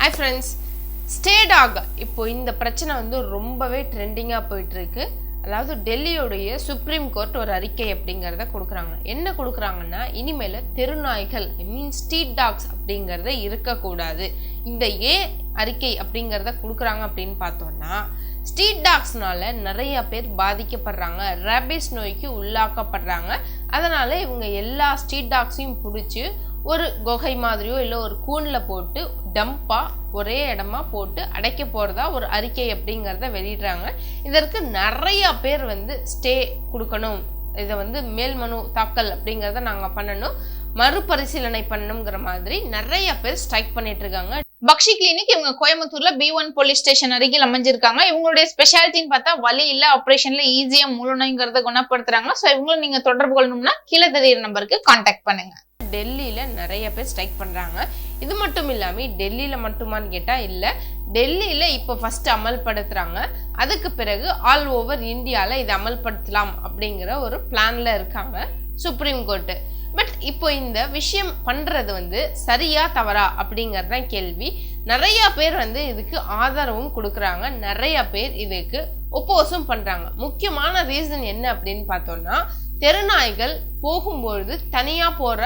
Hi friends stay talk இப்போ இந்த பிரச்சனை வந்து ரொம்பவே ட்ரெண்டிங்காக போயிட்டுருக்கு. அதாவது டெல்லியோடைய சுப்ரீம் கோர்ட் ஒரு அறிக்கை அப்படிங்கிறத கொடுக்குறாங்க. என்ன கொடுக்குறாங்கன்னா இனிமேல் தெருநாய்கள் ஐ மீன் ஸ்ட்ரீட் டாக்ஸ் அப்படிங்கிறத இருக்கக்கூடாது. இந்த ஏ அறிக்கை அப்படிங்கிறத கொடுக்குறாங்க அப்படின்னு பார்த்தோன்னா ஸ்ட்ரீட் டாக்ஸ்னால நிறைய பேர் பாதிக்கப்படுறாங்க. ரேபிஸ் நோய்க்கு உள்ளாக்கப்படுறாங்க. அதனால் இவங்க எல்லா ஸ்ட்ரீட் டாக்ஸையும் பிடிச்சி ஒரு குகை மாதிரியோ இல்லை ஒரு கூனில் போட்டு டம்பாக ஒரே இடமா போட்டு அடைக்க போகிறதா ஒரு அறிக்கை அப்படிங்கிறத வெளியிடுறாங்க. இதற்கு நிறையா பேர் வந்து ஸ்டே கொடுக்கணும். இதை வந்து மேல்மனு தாக்கல் அப்படிங்கிறத நாங்கள் பண்ணணும். மறுபரிசீலனை பண்ணணுங்கிற மாதிரி நிறைய பேர் ஸ்ட்ரைக் பண்ணிட்டு இருக்காங்க. பக்ஷி கிளினிக் இவங்க கோயம்புத்தூர்ல பி ஒன் போலீஸ் ஸ்டேஷன் அருகில் அமைஞ்சிருக்காங்க. இவங்களுடைய ஸ்பெஷாலிட்டின்னு பார்த்தா வலி இல்ல ஆப்ரேஷன்ல ஈஸியா முழுநோய்ங்கிறத குணப்படுத்துறாங்க. சோ இவங்களும் நீங்க தொடர்பு கொள்ளணும்னா கீழே தெரியுற நம்பருக்கு கான்டாக்ட் பண்ணுங்க. டெல்லியில் நிறைய பேர் ஸ்ட்ரைக் பண்ணுறாங்க இது மட்டும் இல்லாமல் டெல்லியில் மட்டுமான்னு கேட்டால் இல்லை. டெல்லியில் இப்போ ஃபஸ்ட்டு அமல்படுத்துகிறாங்க அதுக்கு பிறகு ஆல் ஓவர் இந்தியாவில் இதை அமல்படுத்தலாம் அப்படிங்கிற ஒரு பிளானில் இருக்காங்க சுப்ரீம் கோர்ட்டு பட் இப்போ இந்த விஷயம் பண்ணுறது வந்து சரியா தவறா அப்படிங்கிறது தான் கேள்வி. நிறையா பேர் வந்து இதுக்கு ஆதரவும் கொடுக்குறாங்க. நிறையா பேர் இதுக்கு ஒப்போஸும் பண்ணுறாங்க முக்கியமான ரீசன் என்ன அப்படின்னு பார்த்தோம்னா தெருநாய்கள் போகும்பொழுது தனியாக போகிற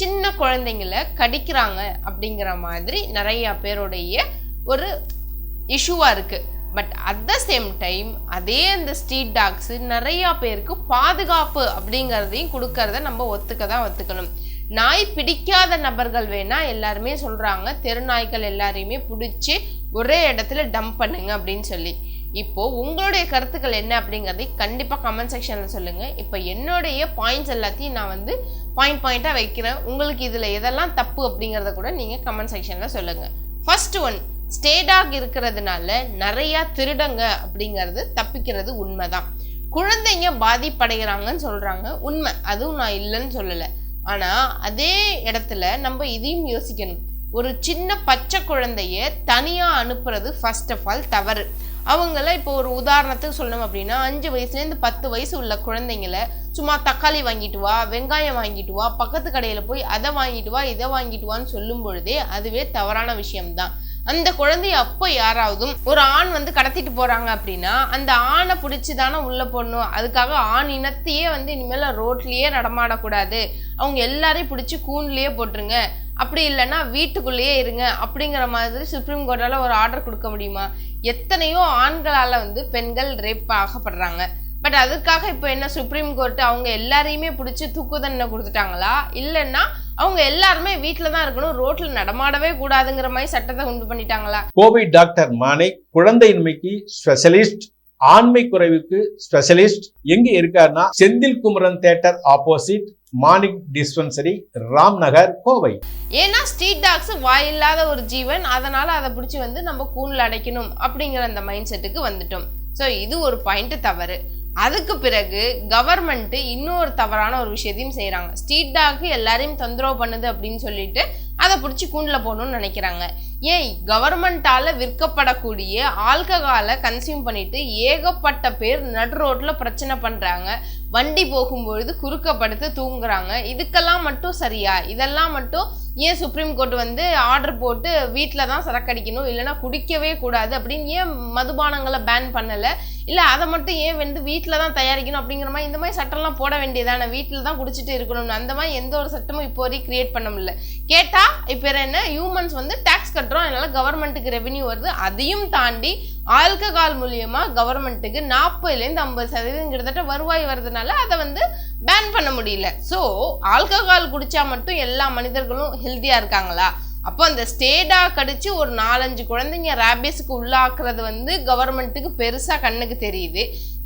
சின்ன குழந்தைங்கள கடிக்கிறாங்க அப்படிங்கிற மாதிரி நிறைய பேருடைய ஒரு இஷ்யூவாக இருக்குது but at the same time அதே அந்த ஸ்ட்ரீட் டாக்ஸு நிறையா பேருக்கு பாதுகாப்பு அப்படிங்கிறதையும் கொடுக்கறத நம்ம ஒத்துக்க தான் ஒத்துக்கணும். நாய் பிடிக்காத நபர்கள் வேணால் எல்லாருமே சொல்கிறாங்க தெருநாய்கள் எல்லாரையுமே பிடிச்சி ஒரே இடத்துல டம்ப் பண்ணுங்க அப்படின்னு சொல்லி. இப்போ உங்களுடைய கருத்துக்கள் என்ன அப்படிங்கிறதை கண்டிப்பாக கமெண்ட் செக்ஷனில் சொல்லுங்கள் இப்போ என்னுடைய பாயிண்ட்ஸ் எல்லாத்தையும் நான் வந்து பாயிண்ட் பாயிண்ட்டாக வைக்கிறேன். உங்களுக்கு இதில் எதெல்லாம் தப்பு அப்படிங்கிறத கூட நீங்கள் கமெண்ட் செக்ஷனில் சொல்லுங்கள் ஃபர்ஸ்ட் ஒன் ஸ்டேடாக் இருக்கிறதுனால நிறையா திருடங்க அப்படிங்கிறது தப்பிக்கிறது உண்மைதான். குழந்தைங்க பாதிப்படைகிறாங்கன்னு சொல்கிறாங்க உண்மை. அதுவும் நான் இல்லைன்னு சொல்லலை. ஆனால் அதே இடத்துல நம்ம இதையும் யோசிக்கணும். ஒரு சின்ன பச்சை குழந்தைய தனியாக அனுப்புறது ஃபர்ஸ்ட் ஆஃப் ஆல் தவறு. அவங்கள இப்போ ஒரு உதாரணத்துக்கு சொல்லணும் அப்படின்னா அஞ்சு வயசுலேருந்து பத்து வயசு உள்ள குழந்தைங்கள சும்மா தக்காளி வாங்கிட்டு வா வெங்காயம் வாங்கிட்டு வா பக்கத்து கடையில் போய் அதை வாங்கிட்டு வா இதை வாங்கிட்டு வான்னு சொல்லும் பொழுதே அதுவே தவறான விஷயம்தான். அந்த குழந்தைய அப்போ யாராவதும் ஒரு ஆண் வந்து கடத்திட்டு போறாங்க அப்படின்னா அந்த ஆணை பிடிச்சி தானே உள்ள போடணும். அதுக்காக ஆண் இனத்தையே வந்து இனிமேல் ரோட்லயே நடமாடக்கூடாது. அவங்க எல்லாரையும் பிடிச்சி கூண்லயே போட்டுருங்க. அப்படி இல்லைன்னா வீட்டுக்குள்ளேயே இருங்க. அப்படிங்கிற மாதிரி சுப்ரீம் கோர்ட்டால் ஒரு ஆர்டர் கொடுக்க முடியுமா? எத்தனையோ ஆண்களால வந்து பெண்கள் ரேப் ஆகப்படுறாங்க. பட் அதுக்காக இப்போ என்ன சுப்ரீம் கோர்ட் அவங்க எல்லாரையுமே பிடிச்சி தூக்கு தண்டனை கொடுத்துட்டாங்களா? இல்லைன்னா அவங்க எல்லாருமே வீட்டில் தான் இருக்கணும் ரோட்ல நடமாடவே கூடாதுங்கிற மாதிரி சட்டத்தை உண்டு பண்ணிட்டாங்களா? கோவை டாக்டர் மாணிக் குழந்தையின்மைக்கு ஸ்பெஷலிஸ்ட் ஆண்மை குறைவுக்கு ஸ்பெஷலிஸ்ட் எங்க இருக்காருன்னா Senthil Kumaran theatre opposite Manik dispensary Ramnagar Kovai. ஏன்னா ஸ்ட்ரீட் டாக்ஸ் வாயில்லாத ஒரு ஜீவன் அதனால அதை பிடிச்சி வந்து நம்ம கூண்டில் அடைக்கணும் அப்படிங்கிற அந்த மைண்ட் செட்டுக்கு வந்துட்டோம். ஸோ இது ஒரு பாயிண்ட் தவறு. அதுக்கு பிறகு கவர்மெண்ட்டு இன்னொரு தவறான ஒரு விஷயத்தையும் செய்கிறாங்க ஸ்ட்ரீட் டாக்கு எல்லாரையும் தொந்தரவு பண்ணுது அப்படின்னு சொல்லிட்டு அதை பிடிச்சி கூண்டில் போடணும்னு நினைக்கிறாங்க. ஏன் கவர்மெண்ட்டால் விற்கப்படக்கூடிய ஆல்கஹாலை கன்சியூம் பண்ணிட்டு ஏகப்பட்ட பேர் நடு ரோட்டில் பிரச்சனை பண்ணுறாங்க வண்டி போகும்பொழுது குறுக்கப்படுத்து தூங்குறாங்க. இதுக்கெல்லாம் மட்டும் சரியா? இதெல்லாம் மட்டும் ஏன் சுப்ரீம் கோர்ட் வந்து ஆர்டர் போட்டு வீட்டில் தான் சரக்கடிக்கணும் இல்லைன்னா குடிக்கவே கூடாது அப்படின்னு ஏன் மதுபானங்களை பேன் பண்ணலை? இல்லை அதை மட்டும் ஏன் வந்து வீட்டில் தான் தயாரிக்கணும் அப்படிங்கிற மாதிரி இந்த மாதிரி சட்டம்லாம் போட வேண்டியதானே? வீட்டில் தான் குடிச்சிட்டு இருக்கணும்னு. அந்த மாதிரி எந்த ஒரு சட்டமும் இப்போ வரைக்கும் கிரியேட் பண்ண முடியல. கேட்டால் இப்போ என்ன? ஹியூமன்ஸ் வந்து டேக்ஸ் கட்டுறோம். அதனால கவர்மெண்ட்டுக்கு ரெவென்யூ வருது. அதையும் தாண்டி ஆல்கஹால் மூலியமாக கவர்மெண்ட்டுக்கு நாற்பதுலேருந்து ஐம்பது சதவீதம் கிட்டத்தட்ட வருவாய் வர்றதுனால அதை வந்து பேன் பண்ண முடியல. ஸோ ஆல்கஹால் குடித்தா மட்டும் எல்லா மனிதர்களும் ஹெல்த்தியாக இருக்காங்களா? அப்போ அந்த ஸ்டேட்டாக கடிச்சு ஒரு நாலஞ்சு குழந்தைங்க ரேபிஸ்க்கு உள்ளாக்குறது வந்து கவர்மெண்ட்டுக்கு பெருசாக கண்ணுக்கு தெரியுது.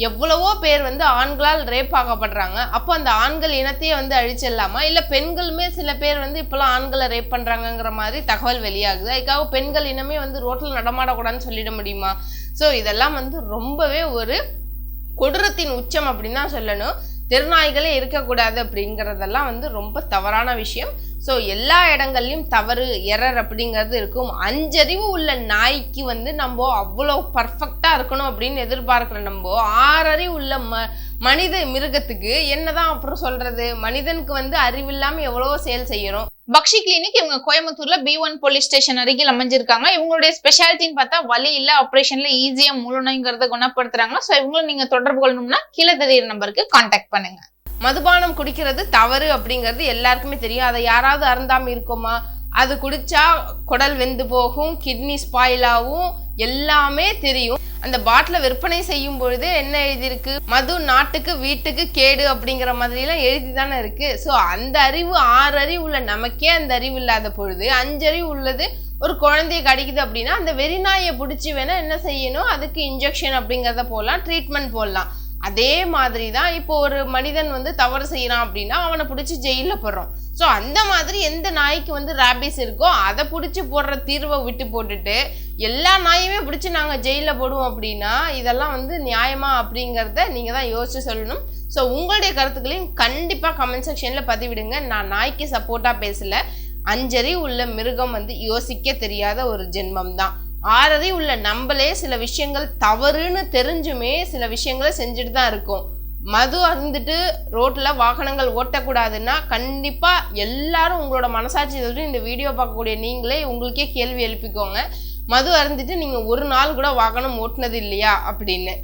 எவ்வளவோ பேர் வந்து ஆண்களால் ரேப் ஆகப்படுறாங்க. அப்போ அந்த ஆண்கள் இனத்தையே வந்து அழிச்சிடலாமா? இல்லை பெண்களுமே சில பேர் வந்து இப்போலாம் ஆண்களை ரேப் பண்ணுறாங்கங்கிற மாதிரி தகவல் வெளியாகுது. அதுக்காக பெண்கள் இனமே வந்து ரோட்டில் நடமாடக்கூடாதுன்னு சொல்லிட முடியுமா? ஸோ இதெல்லாம் வந்து ரொம்பவே ஒரு கொடூரத்தின் உச்சம் அப்படின்னு தான் சொல்லணும். திருநாய்களே இருக்கக்கூடாது அப்படிங்கிறதெல்லாம் வந்து ரொம்ப தவறான விஷயம். ஸோ எல்லா இடங்கள்லையும் தவறு எரர் அப்படிங்கிறது இருக்கும். அஞ்சறிவு உள்ள நாய்க்கு வந்து நம்ம அவ்வளோ பர்ஃபெக்டாக இருக்கணும் அப்படின்னு எதிர்பார்க்குற நம்ம ஆறறிவு உள்ள ம மனித மிருகத்துக்கு என்னதான் அப்புறம் சொல்கிறது மனிதனுக்கு வந்து அறிவில்லாமல் எவ்வளவோ செயல் செய்கிறோம் பக்ஷி கிளினிக் இவங்க கோயம்புத்தூர்ல பி ஒன் போலீஸ் ஸ்டேஷன் அருகில் அமைஞ்சிருக்காங்க. இவங்களுடைய ஸ்பெஷாலிட்டின்னு பார்த்தா வலி இல்ல ஆப்ரேஷன்ல ஈஸியா முழுநோய்ங்கிறத குணப்படுத்துறாங்க சோ இவங்களும் நீங்க தொடர்பு கொள்ளணும்னா கீழே தெரியுற நம்பருக்கு கான்டாக்ட் பண்ணுங்க. மதுபானம் குடிக்கிறது தவறு அப்படிங்கிறது எல்லாருக்குமே தெரியும். அதை யாராவது அருந்தாம இருக்குமா? அது குடிச்சா குடல் வெந்து போகும் கிட்னி ஸ்பாயில் ஆகும் எல்லாமே தெரியும். அந்த பாட்டில விற்பனை செய்யும் பொழுது என்ன எழுதியிருக்கு? மது நாட்டுக்கு வீட்டுக்கு கேடு அப்படிங்கிற மாதிரிலாம் எழுதி தானே இருக்கு. ஸோ அந்த அறிவு ஆறு அறிவு உள்ள நமக்கே அந்த அறிவு இல்லாத பொழுது அஞ்சறிவு உள்ளது ஒரு குழந்தைய கடிக்குது அப்படின்னா அந்த வெறிநாயை பிடிச்சி வேணால் என்ன செய்யணும்? அதுக்கு இன்ஜெக்ஷன் அப்படிங்கிறத போடலாம் ட்ரீட்மெண்ட் போடலாம். அதே மாதிரி தான் இப்போ ஒரு மனிதன் வந்து தவறு செய்கிறான் அப்படின்னா அவனை பிடிச்சி ஜெயிலில் போடுறோம். ஸோ அந்த மாதிரி எந்த நாய்க்கு வந்து ரேபிஸ் இருக்கோ அதை பிடிச்சி போடுற தீர்வை விட்டு போட்டுட்டு எல்லா நாயுமே பிடிச்சி நாங்கள் ஜெயிலில் போடுவோம் அப்படின்னா இதெல்லாம் வந்து நியாயமா அப்படிங்கிறத நீங்கள் தான் யோசிச்சு சொல்லணும். ஸோ உங்களுடைய கருத்துக்களையும் கண்டிப்பாக கமெண்ட் செக்ஷனில் பதிவிடுங்க. நான் நாய்க்கு சப்போர்ட்டாக பேசல. அஞ்சறி உள்ள மிருகம் வந்து யோசிக்க தெரியாத ஒரு ஜென்மம் தான் ஆறரை உள்ள நம்மளே சில விஷயங்கள் தவறுன்னு தெரிஞ்சுமே சில விஷயங்களை செஞ்சுட்டு தான் இருக்கோம். மது அருந்துட்டு ரோட்டில் வாகனங்கள் ஓட்டக்கூடாதுன்னா கண்டிப்பாக எல்லாரும் உங்களோட மனசாட்சி சொல்லிட்டு இந்த வீடியோ பார்க்கக்கூடிய நீங்களே உங்களுக்கே கேள்வி எழுப்பிக்கோங்க. மது அருந்துட்டு நீங்கள் ஒரு நாள் கூட வாகனம் ஓட்டுனது இல்லையா அப்படின்னு.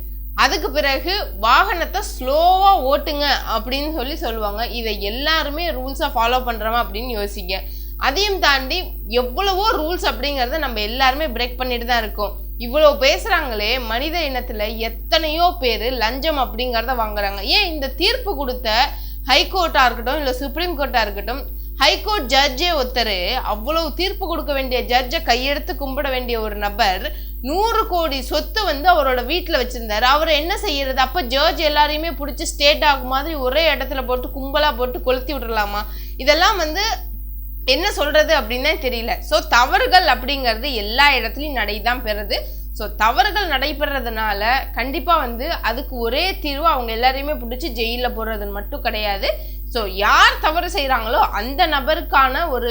அதுக்கு பிறகு வாகனத்தை ஸ்லோவாக ஓட்டுங்க அப்படின்னு சொல்லி சொல்லுவாங்க. இதை எல்லாருமே ரூல்ஸை ஃபாலோ பண்ணுறோமா அப்படின்னு யோசிக்க அதையும் தாண்டி எவ்வளவோ ரூல்ஸ் அப்படிங்கிறத நம்ம எல்லாருமே பிரேக் பண்ணிட்டு தான் இருக்கோம். இவ்வளோ பேசுகிறாங்களே மனித இனத்தில் எத்தனையோ பேர் லஞ்சம் அப்படிங்கிறத வாங்குறாங்க. ஏன் இந்த தீர்ப்பு கொடுத்த ஹைகோர்ட்டாக இருக்கட்டும் இல்லை சுப்ரீம் கோர்ட்டாக இருக்கட்டும் ஹைகோர்ட் ஜட்ஜே ஒருத்தர் அவ்வளவு தீர்ப்பு கொடுக்க வேண்டிய ஜட்ஜை கையெடுத்து கும்பிட வேண்டிய ஒரு நபர் நூறு கோடி சொத்து வந்து அவரோட வீட்டில் வச்சுருந்தார். அவர் என்ன செய்யறது? அப்போ ஜட்ஜ் எல்லாரையுமே பிடிச்சி ஸ்டேட் ஆகும் மாதிரி ஒரே இடத்துல போட்டு கும்பலாக போட்டு கொளுத்தி விடலாமா? இதெல்லாம் வந்து என்ன சொல்றது அப்படின்னு தெரியல. ஸோ தவறுகள் அப்படிங்கிறது எல்லா இடத்துலையும் நடைதான் பெறுது. ஸோ தவறுகள் நடைபெறதுனால கண்டிப்பாக வந்து அதுக்கு ஒரே தீர்வு அவங்க எல்லாரையுமே பிடிச்சி ஜெயிலில் போடுறது மட்டும் கிடையாது. ஸோ யார் தவறு செய்கிறாங்களோ அந்த நபருக்கான ஒரு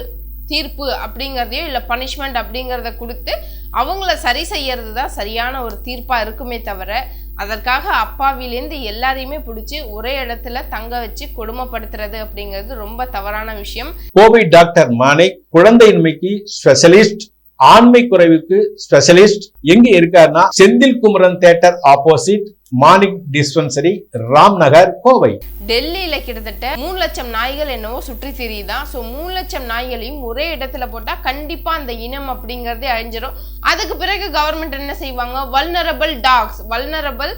தீர்ப்பு அப்படிங்கிறதையோ இல்லை பனிஷ்மெண்ட் அப்படிங்கிறத கொடுத்து அவங்கள சரி செய்யறது தான் சரியான ஒரு தீர்ப்பாக இருக்குமே தவிர அதற்காக அப்பாவிலேருந்து எல்லாரையுமே பிடிச்சி ஒரே இடத்துல தங்க வச்சு கொடுமைப்படுத்துறது அப்படிங்கிறது ரொம்ப தவறான விஷயம். கோவை டாக்டர் மாணிக் குழந்தையின்மைக்கு ஸ்பெஷலிஸ்ட் ஆண்மை குறைவுக்கு ஸ்பெஷலிஸ்ட் எங்க இருக்காருன்னா Senthil Kumaran theatre opposite Manik dispensary Ram Nagar Kovai. டெல்லியில கிட்டத்தட்ட மூணு லட்சம் நாய்கள் என்னவோ சுற்றி திரியுதான். ஸோ மூணு லட்சம் நாய்களையும் ஒரே இடத்துல போட்டா கண்டிப்பா அந்த இனம் அப்படிங்கறதே அழிஞ்சிடும் அதுக்கு பிறகு கவர்மெண்ட் என்ன செய்வாங்க? Vulnerable dogs vulnerable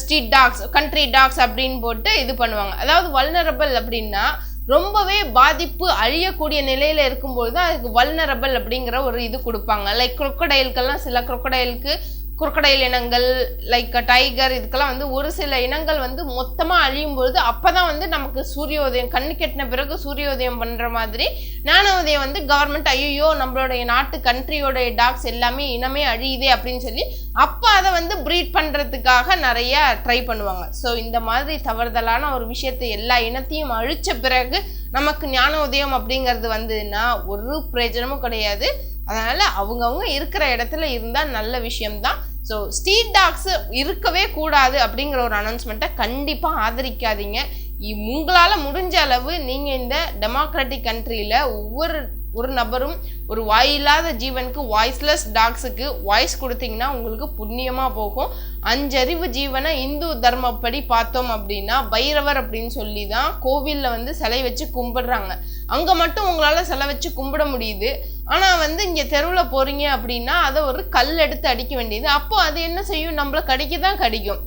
street dogs country dogs அப்படின்னு போட்டு இது பண்ணுவாங்க. அதாவது வல்னரபிள் அப்படின்னா ரொம்பவே பாதிப்பு அழியக்கூடிய நிலையில இருக்கும்போது தான் அதுக்கு வல்னரபிள் அப்படிங்கிற ஒரு இது கொடுப்பாங்க. லைக் குரொக்கடைல்கெல்லாம் சில குரொக்கடைலுக்கு குரொக்கடைல் இனங்கள் லைக் டைகர் இதுக்கெல்லாம் வந்து ஒரு சில இனங்கள் வந்து மொத்தமாக அழியும் பொழுது அப்போ தான் வந்து நமக்கு சூரியோதயம் கண்ணு கெட்டின பிறகு சூரியோதயம் பண்ணுற மாதிரி ஞானோதயம் வந்து கவர்மெண்ட் ஐயோ நம்மளுடைய நாட்டு கண்ட்ரியோடைய டாக்ஸ் எல்லாமே இனமே அழியுதே அப்படின்னு சொல்லி அப்போ அதை வந்து ப்ரீட் பண்ணுறதுக்காக நிறைய ட்ரை பண்ணுவாங்க. ஸோ இந்த மாதிரி தவறுதலான ஒரு விஷயத்தை எல்லா இனத்தையும் அழித்த பிறகு நமக்கு ஞானோதயம் அப்படிங்கிறது வந்ததுன்னா ஒரு பிரயோஜனமும் கிடையாது. அதனால் அவங்கவுங்க இருக்கிற இடத்துல இருந்தால் நல்ல விஷயம்தான். ஸோ ஸ்ட்ரீட் டாக்ஸு இருக்கவே கூடாது அப்படிங்கிற ஒரு அனௌன்ஸ்மெண்ட்டை கண்டிப்பாக ஆதரிக்காதீங்க. இ- முடிஞ்ச அளவு நீங்கள் இந்த டெமோக்ராட்டிக் கண்ட்ரியில் ஒவ்வொரு ஒரு நபரும் ஒரு வாயில்லாத ஜீவனுக்கு வாய்ஸ்லெஸ் டாக்ஸுக்கு வாய்ஸ் கொடுத்தீங்கன்னா உங்களுக்கு புண்ணியமாக போகும். அஞ்சறிவு ஜீவனை இந்து தர்மப்படி பார்த்தோம் அப்படின்னா பைரவர் அப்படின்னு சொல்லி தான் கோவிலில் வந்து சிலை வச்சு கும்பிடுறாங்க. அங்கே மட்டும் உங்களால் செல வச்சு கும்பிட முடியுது. ஆனால் வந்து இங்கே தெருவில் போகிறீங்க அப்படின்னா அதை ஒரு கல் எடுத்து அடிக்க வேண்டியது. அப்போ அது என்ன செய்யும்? நம்மளை கடிக்க தான் கடிக்கும்.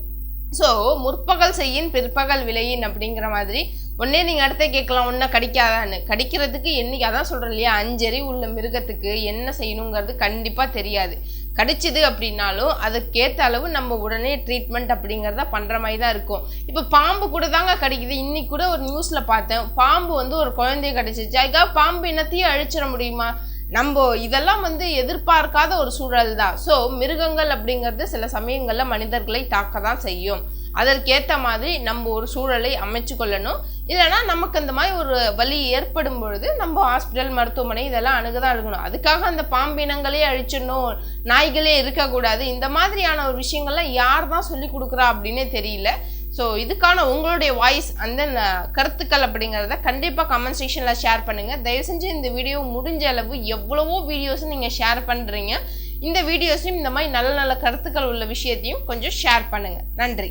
ஸோ முற்பகல் செய்யின் பிற்பகல் விளையின் அப்படிங்கிற மாதிரி ஒன்னே நீங்கள் அடுத்த கேட்கலாம் ஒன்றா கடிக்காதான்னு. கடிக்கிறதுக்கு என்னைக்கு அதான் சொல்கிறேன் இல்லையா அஞ்சறி உள்ள மிருகத்துக்கு என்ன செய்யணுங்கிறது கண்டிப்பாக தெரியாது. கடிச்சிது அப்படின்னாலும் அதுக்கேற்ற அளவு நம்ம உடனே ட்ரீட்மெண்ட் அப்படிங்கிறத பண்ணுற மாதிரி தான் இருக்கும். இப்போ பாம்பு கூட தாங்க கடிக்குது. இன்னைக்கு கூட ஒரு நியூஸில் பார்த்தேன். பாம்பு வந்து ஒரு குழந்தைய கடிச்சிச்சு அதுக்காக பாம்பு இனத்தையும் அழிச்சிட முடியுமா? நம்ம இதெல்லாம் வந்து எதிர்பார்க்காத ஒரு சூழல் தான். ஸோ மிருகங்கள் அப்படிங்கிறது சில சமயங்களில் மனிதர்களை தாக்க தான் செய்யும். அதற்கேற்ற மாதிரி நம்ம ஒரு சூழலை அமைச்சு கொள்ளணும் இல்லைன்னா நமக்கு அந்த மாதிரி ஒரு வலி ஏற்படும் பொழுது நம்ம ஹாஸ்பிட்டல் மருத்துவமனை இதெல்லாம் அணுகதான் அணுகணும். அதுக்காக அந்த பாம்பினங்களே அழிச்சிடணும் நாய்களே இருக்கக்கூடாது. இந்த மாதிரியான ஒரு விஷயங்கள்லாம் யார் தான் சொல்லி கொடுக்குறா அப்படின்னே தெரியல. ஸோ இதுக்கான உங்களுடைய வாய்ஸ் அந்த கருத்துக்கள் அப்படிங்கிறத கண்டிப்பாக கமெண்ட் செக்ஷனில் ஷேர் பண்ணுங்கள் தயவு செஞ்சு இந்த வீடியோ முடிஞ்ச அளவு எவ்வளவோ வீடியோஸ் நீங்கள் ஷேர் பண்ணுறீங்க இந்த வீடியோஸையும் இந்த மாதிரி நல்ல நல்ல கருத்துக்கள் உள்ள விஷயத்தையும் கொஞ்சம் ஷேர் பண்ணுங்கள் நன்றி.